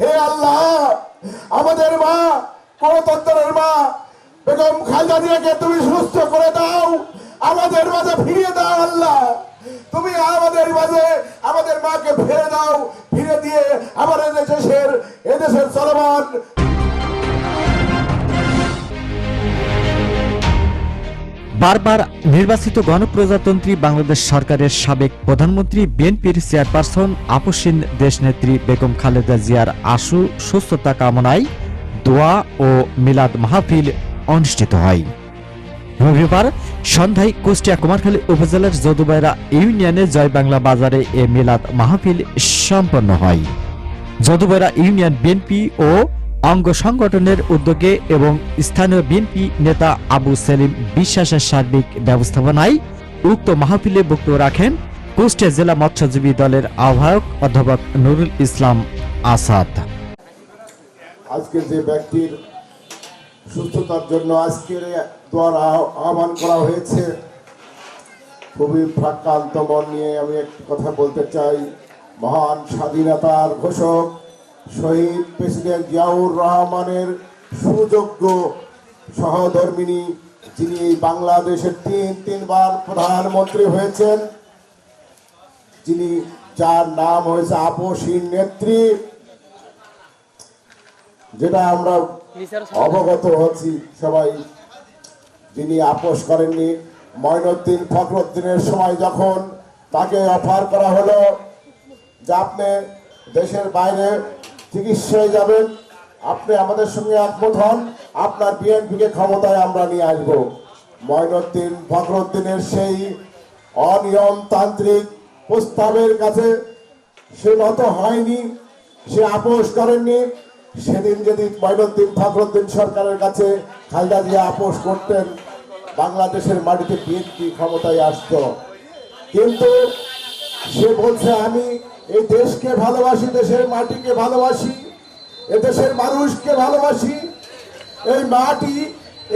হে আল্লাহ, আমাদের মা, গণতন্ত্রের মা, বেগম খালদা তুমি সুস্থ করে দাও, আমাদের মাঝে ফিরিয়ে দাও আল্লাহ। তুমি আমাদের মাঝে, আমাদের মাকে ফিরে দাও ফিরে দিয়ে আমাদের এদেশের এদেশের চলমান বারবার নির্বাচিত গণপ্রজাতন্ত্রী বাংলাদেশ সরকারের সাবেক প্রধানমন্ত্রী, বিএনপির চেয়ারপারসন, আপসীন দেশনেত্রী বেগম খালেদা জিয়ার আশু, সুস্থতা কামনায় দোয়া ও মিলাদ মাহফিল অনুষ্ঠিত হয়। রবিবার সন্ধ্যায় কুষ্টিয়া কুমারখালী উপজেলার যদুবাইরা ইউনিয়নে জয় বাংলা বাজারে এ মিলাদ মাহফিল সম্পন্ন হয়। যদুবাইরা ইউনিয়ন বিএনপি ও অঙ্গ সংগঠনের উদ্যোগে এবং স্থানীয় বিএনপি নেতা আবু সেলিম বিশ্বাসের সার্বিক ব্যবস্থাপনায় উক্ত মাহফিলে বক্তব্য রাখেন কুষ্টিয়া জেলা মৎস্যজীবী দলের আহ্বায়ক অধ্যাপক নুরুল ইসলাম আসাদ। আজকে যে ব্যক্তির সুস্থতার জন্য আজকের দোয়ার আহ্বান করা হয়েছে, খুবই প্রাক্রান্ত মন নিয়ে আমি একটি কথা বলতে চাই। মহান স্বাধীনতার ঘোষক শহীদ প্রেসিডেন্ট জিয়াউর রহমানের সুযোগ্য সহধর্মিনী, যিনি বাংলাদেশের তিন, তিনবার প্রধানমন্ত্রী হয়েছেন, যিনি যার নাম হয়েছে আপসীন নেত্রী, যেটা আমরা অবগত হচ্ছি সবাই, যিনি আপোষ করেননি। ময়নুদ্দিন ফখরুদ্দিনের সময় যখন তাকে অফার করা হলো, যে আপনি দেশের বাইরে চিকিৎসায় যাবেন, আপনি আমাদের সঙ্গে একমত হন, আপনার বিএনপিকে ক্ষমতায় আমরা নিয়ে আসব। ময়নুদ্দিন ফখরুদ্দিনের সেই অনিয়মতান্ত্রিক প্রস্তাবের কাছে সে নত হয়নি, সে আপোষ করেননি। সেদিন যদি ময়নুদ্দিন ফখরুদ্দিন সরকারের কাছে খালদা জিয়া আপোষ করতেন, বাংলাদেশের মাটিতে বিএনপি ক্ষমতায় আসতো। কিন্তু সে বলছে, আমি এই দেশকে ভালোবাসি, দেশের মাটিকে ভালোবাসি, এ দেশের মানুষকে ভালোবাসি। এই মাটি,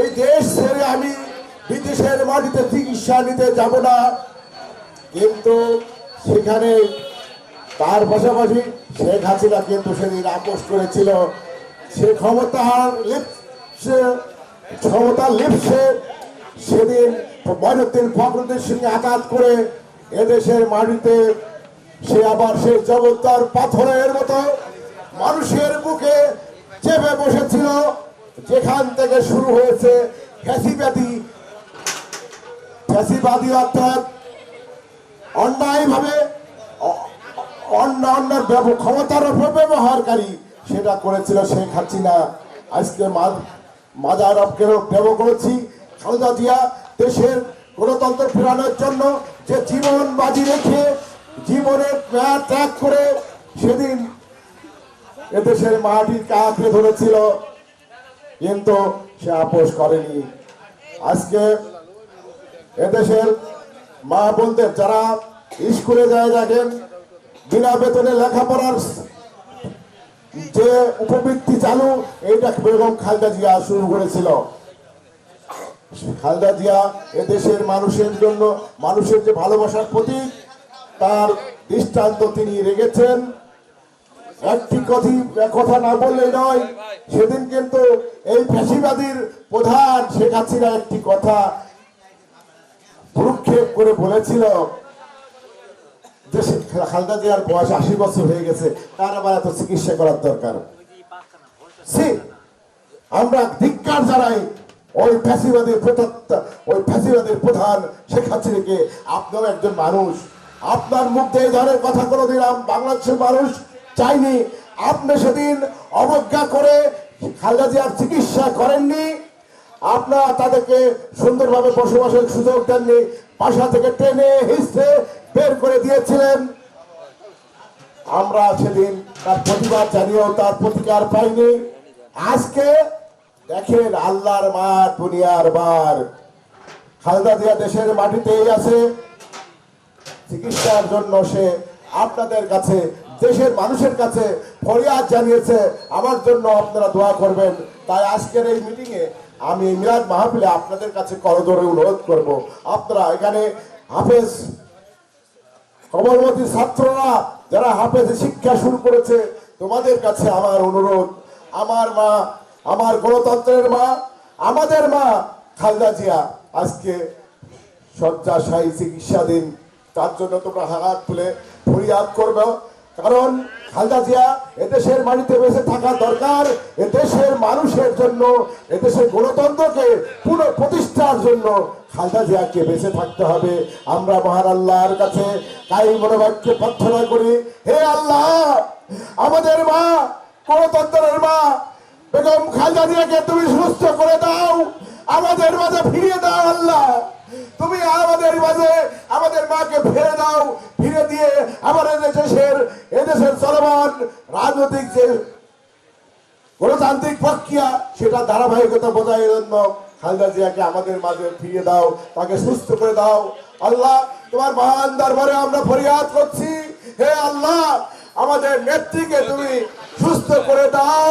এই দেশ ছেড়ে আমি বিদেশের মাটিতে চিকিৎসা নিতে যাব না। কিন্তু সেখানে তার পাশাপাশি শেখ হাসিনা কিন্তু সেদিন আপোষ করেছিল। সে ক্ষমতার লিপসে ক্ষমতার লিপসে সেদিন ময়নুদ্দিন ফখরুদ্দিন সঙ্গে আঘাত করে এদেশের মাটিতে সে আবার সে জগত্তার পাথরের মতো মানুষের বুকে চেপে বসেছিল, যেখান থেকে শুরু হয়েছে ফ্যাসিবাদী ফ্যাসিবাদী অর্থাৎ অন্যায়ভাবে অন্য অন্যের ক্ষমতার অপব্যবহারকারী সেটা করেছিল শেখ হাসিনা। আজকে মাজার অফকেরও ব্যব করেছি। খালেদা জিয়া দেশের গণতন্ত্র ফেরানোর জন্য যে জীবন বাজি রেখে জীবনের ত্যাগ করে সেদিন এদেশের মাটির কাঁকড়ে ধরেছিল, কিন্তু সে আপোষ করেনি। আজকে এদেশের মা বোনদের যারা স্কুলে যায় দেখেন, বিনা বেতনে লেখাপড়ার যে উপবৃত্তি চালু, এইটা বেগম খালদা জিয়া শুরু করেছিল। খালদা জিয়া এদেশের মানুষের জন্য, মানুষের যে ভালোবাসার প্রতীক, তার দৃষ্টান্ত তিনি রেখেছেন। একটি কথি কথা না বললেই নয়, সেদিন কিন্তু এই ফ্যাসিবাদীর প্রধান শেখ হাসিনা একটি কথা ভ্রুক্ষেপ করে বলেছিল যে খালেদা জিয়ার বয়স আশি বছর হয়ে গেছে, তার আবার এত চিকিৎসা করার দরকার। আমরা ধিক্কার জানাই ওই ফ্যাসিবাদের প্রতাত্তা, ওই ফ্যাসিবাদের প্রধান শেখ হাসিনাকে আপনার একজন মানুষ, আপনার মুখ এই ধরনের কথা করে দিলাম বাংলাদেশের মানুষ চাইনি আপনি সেদিন অবজ্ঞা করে খালেদা জিয়ার চিকিৎসা করেননি। আপনারা তাদেরকে সুন্দরভাবে বসবাসের সুযোগ দেননি। বাসা থেকে টেনে হিসে বের করে দিয়েছিলেন। আমরা সেদিন তার প্রতিবাদ জানিয়েও তার প্রতিকার পাইনি। আজকে দেখেন আল্লাহর মার দুনিয়ার বার। খালেদা জিয়া দেশের মাটিতেই আছে। চিকিৎসার জন্য সে আপনাদের কাছে, দেশের মানুষের কাছে ফরিয়াদ জানিয়েছে। আমার জন্য আপনারা দোয়া করবেন। তাই আজকের এই মিটিংয়ে আমি এই মিলাদ মাহফিলে আপনাদের কাছে করজোরে অনুরোধ করব। আপনারা এখানে হাফেজ, কমলমতি ছাত্ররা যারা হাফেজ শিক্ষা শুরু করেছে, তোমাদের কাছে আমার অনুরোধ। আমার মা আমার গণতন্ত্রের মা, আমাদের মা খালদা জিয়া। আজকে শয্যাশায়ী চিকিৎসাধীন তার জন্য তোমরা হাত তুলে ফরিয়াদ করবে। কারণ খালদা জিয়া এদেশের মাটিতে বেঁচে থাকা দরকার, এদেশের মানুষের জন্য, এদেশের গণতন্ত্রকে পুনঃ প্রতিষ্ঠার জন্য খালদা জিয়াকে বেঁচে থাকতে হবে। আমরা মহান আল্লাহর কাছে তাই মনোবাক্যে প্রার্থনা করি, হে আল্লাহ, আমাদের মা, গণতন্ত্রের মা বেগম খালদা জিয়াকে তুমি সুস্থ করে দাও, আমাদের মাঝে ফিরিয়ে দাও আল্লাহ। তুমি আমাদের মাঝে, আমাদের মাকে ফিরে দাও, ফিরে দিয়ে আবার এদেশের এদেশের চলমান রাজনৈতিক যে গণতান্ত্রিক প্রক্রিয়া, সেটা ধারাবাহিকতা বজায় জন্য খালেদা জিয়াকে আমাদের মাঝে ফিরিয়ে দাও, তাকে সুস্থ করে দাও। আল্লাহ, তোমার মহান দরবারে আমরা ফরিয়াদ করছি। হে আল্লাহ, আমাদের নেত্রীকে তুমি সুস্থ করে দাও।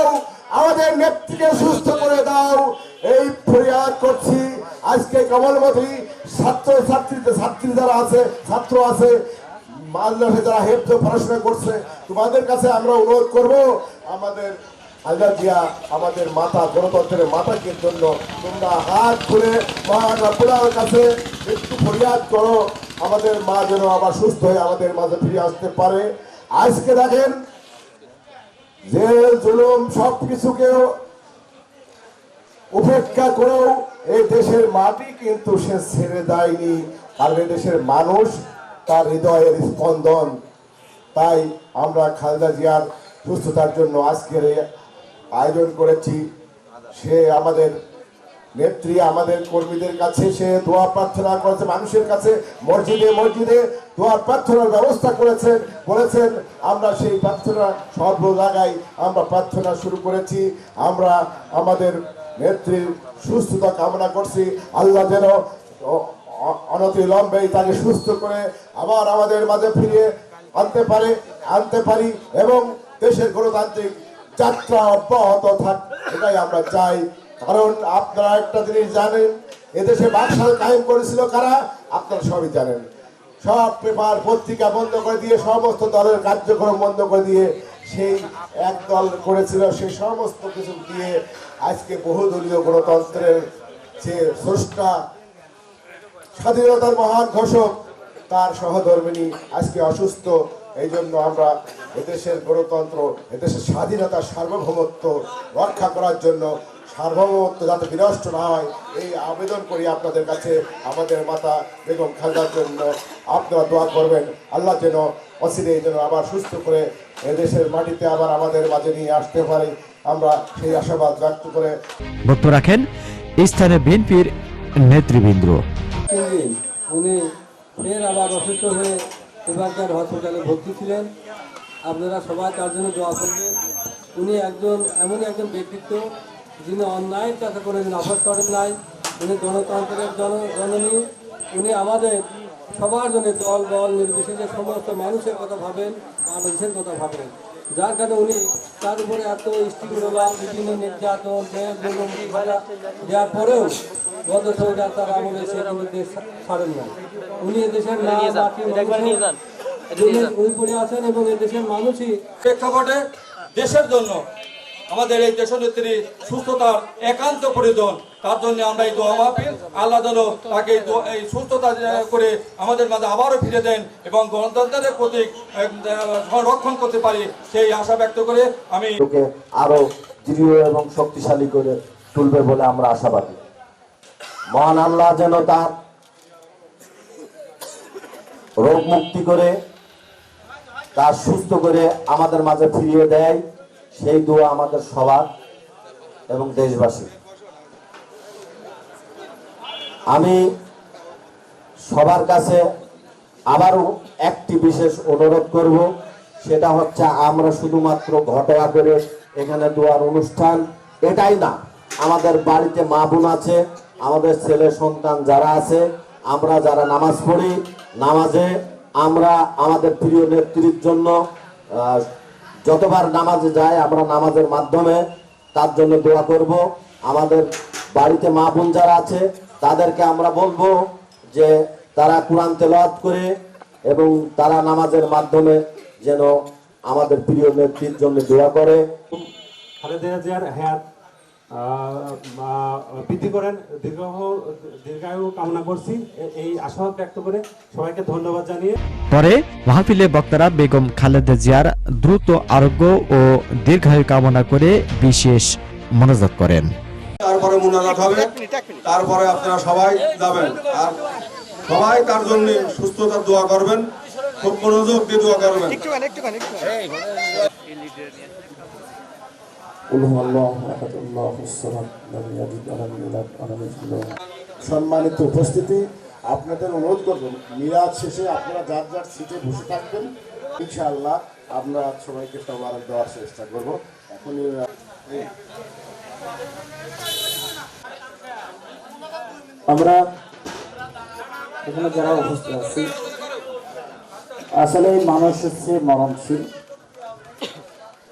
আমাদের নেত্রীকে সুস্থ করে দাও। এই ফরিয়াদ করছি। আজকে কমলমতি ছাত্র ছাত্রী ছাত্রী যারা আছে, ছাত্র আছে, মাদ্রাসে যারা হেফজ পড়াশোনা করছে, তোমাদের কাছে আমরা অনুরোধ করব, আমাদের হাজার জিয়া, আমাদের মাতা, গণতন্ত্রের মাতাকে জন্য তোমরা হাত খুলে রব্বুলের কাছে একটু ফরিয়াদ করো। আমাদের মা যেন আবার সুস্থ হয়ে আমাদের মাঝে ফিরে আসতে পারে। আজকে দেখেন জেল জুলুম সব কিছুকেও উপেক্ষা করেও এই দেশের মাটি কিন্তু সে ছেড়ে দেয়নি। কারণ দেশের মানুষ তার হৃদয়ের স্পন্দন। তাই আমরা খালেদা জিয়ার সুস্থতার জন্য আজকের আয়োজন করেছি। সে আমাদের নেত্রী আমাদের কর্মীদের কাছে সে দোয়া প্রার্থনা করেছে, মানুষের কাছে মসজিদে মসজিদে দোয়া প্রার্থনার ব্যবস্থা করেছেন বলেছেন, আমরা সেই প্রার্থনা সর্ব জায়গায় আমরা প্রার্থনা শুরু করেছি, আমরা আমাদের নেত্রীর সুস্থতা কামনা করছি, আল্লাহ যেন অ- অ- অনতি লম্বেই তাকে সুস্থ করে আবার আমাদের মাঝে ফিরিয়ে আনতে পারে, আনতে পারি এবং দেশের গণতান্ত্রিক যাত্রা অব্যাহত থাক, এটাই আমরা চাই। কারণ আপনারা একটা জিনিস জানেন, এদেশে বাকশাল কায়েম করেছিল কারা? আপনারা সবই জানেন। সব পেপার, পত্রিকা বন্ধ করে দিয়ে, সমস্ত দলের কার্যক্রম বন্ধ করে দিয়ে সেই এক দল করেছিল, সেই সমস্ত কিছু দিয়ে আজকে বহুদলীয় গণতন্ত্রের যে স্রষ্টা, স্বাধীনতার মহান ঘোষক, তার সহধর্মিনী আজকে অসুস্থ। এই জন্য আমরা এদেশের গণতন্ত্র, এদেশের স্বাধীনতা সার্বভৌমত্ব রক্ষা করার জন্য সার্বভৌমত্ব যাতে বিনষ্ট না হয় এই আবেদন করি আপনাদের কাছে আমাদের মাতা বেগম খালদার জন্য। আপনারা দোয়া করবেন আল্লাহ যেন অচিরে যেন আবার সুস্থ করে এদেশের মাটিতে আবার আমাদের মাঝে নিয়ে আসতে পারে। আমরা সেই আশাবাদ ব্যক্ত করে বক্তব্য রাখেন স্থানে বিএনপির নেতৃবৃন্দ। উনি ফের আবার অসুস্থ হয়ে এবারকার হসপিটালে ভর্তি ছিলেন। আপনারা সবাই তার জন্য দোয়া করবেন। উনি একজন এমনই একজন ব্যক্তিত্ব যিনি অন্যায় কাছে কোনোদিন আপোষ করেন নাই উনি গণতন্ত্রের জন জননী উনি আমাদের সবার জন্য দল বল নির্বিশেষে সমস্ত মানুষের কথা ভাবেন বাংলাদেশের কথা ভাবেন। যার কারণে উনি তার উপরে এত স্টিমুলা বিভিন্ন নির্যাতন দেওয়ার পরেও গত সরকার তার আমলে সে কিন্তু দেশ ছাড়েন না উনি এদেশের মানুষের উনি উনি পড়ে আছেন এবং এদেশের মানুষই প্রেক্ষাপটে দেশের জন্য আমাদের এই দেশনেত্রী সুস্থতার একান্ত প্রয়োজন। তার জন্য আমরা এই দোয়া মাহফিল, আল্লাহ যেন তাকে এই সুস্থতা করে আমাদের মাঝে আবারও ফিরে দেন এবং গণতন্ত্রের প্রতীক সংরক্ষণ করতে পারি সেই আশা ব্যক্ত করে আমি আরও দৃঢ় এবং শক্তিশালী করে তুলবে বলে আমরা আশাবাদী। মহান আল্লাহ যেন তার রোগ মুক্তি করে, তার সুস্থ করে আমাদের মাঝে ফিরিয়ে দেয়। সেই দোয়া আমাদের সবার এবং দেশবাসী আমি সবার কাছে আবারও একটি বিশেষ অনুরোধ করব, সেটা হচ্ছে আমরা শুধুমাত্র ঘটনা করে এখানে দোয়ার অনুষ্ঠান এটাই না, আমাদের বাড়িতে মা বোন আছে, আমাদের ছেলে সন্তান যারা আছে, আমরা যারা নামাজ পড়ি, নামাজে আমরা আমাদের প্রিয় নেত্রীর জন্য যতবার নামাজে যায়, আমরা নামাজের মাধ্যমে তার জন্য দোয়া করব। আমাদের বাড়িতে মা বোন যারা আছে, তাদেরকে আমরা বলব যে তারা কোরআন তেলাওয়াত করে এবং তারা নামাজের মাধ্যমে যেন আমাদের প্রিয় নেত্রীর জন্য দোয়া করে। খালেদা বৃদ্ধি করেন। দীর্ঘ দীর্ঘায়ু কামনা করছি। এই আশাবাদ ব্যক্ত করে সবাইকে ধন্যবাদ জানিয়ে। পরে মাহফিলে বক্তারা বেগম খালেদা জিয়ার দ্রুত আরোগ্য ও দীর্ঘায়ু কামনা করে বিশেষ মনোযোগ করেন। তারপরে মোনাজাত হবে। তারপরে আপনারা সবাই যাবেন। আর সবাই তার জন্য সুস্থতার দোয়া করবেন। খুব মনোযোগ দিয়ে দোয়া করবেন। সম্মানিত উপস্থিতি, আপনাদের অনুরোধ করবেন মিরাজ শেষে আপনারা যার যার সিটে বসে থাকবেন, ইনশাআল্লাহ আমরা সবাইকে সবার দেওয়ার চেষ্টা করব। এখনই আমরা এখানে যারা উপস্থিত আছি আসলে মানুষ হচ্ছে মরণশীল।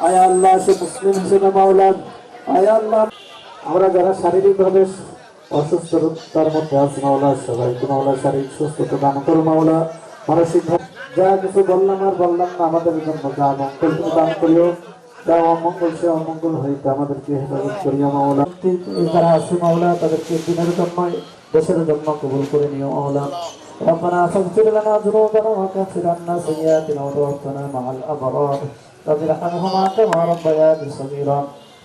আয় আল্লাহ সে মুসলিম হিসেবে মাওলা আয় আল্লাহ আমরা যারা শারীরিকভাবে অসুস্থতার মধ্যে আছি মাওলা সবাইকে মাওলা শারীরিক সুস্থতা দান করো মাওলা মানসিক যা কিছু বললাম আর বললাম না আমাদের জন্য যা মঙ্গল তুমি দান করিও যা অমঙ্গল সে অমঙ্গল হইতে আমাদেরকে হেফাজত করিও মাওলা যারা আছে মাওলা তাদেরকে দিনের জন্য দেশের জন্য কবুল করে নিও মাওলা ربنا فاغفر لنا ذنوبنا وكفر عنا سيئاتنا وتوفنا مع الابرار رب ارحمهما كما ربياني صغيرا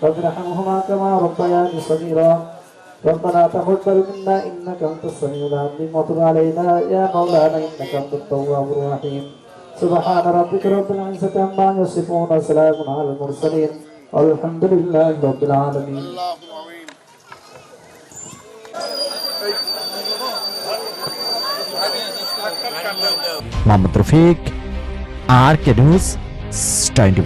رب ارحمهما كما ربياني صغيرا ربنا تقبل منا انك انت السميع العليم وتب علينا يا مولانا انك انت التواب الرحيم سبحان ربك رب العزه عما يصفون وسلام على المرسلين والحمد لله رب العالمين Mohammad Rafiq R K news twenty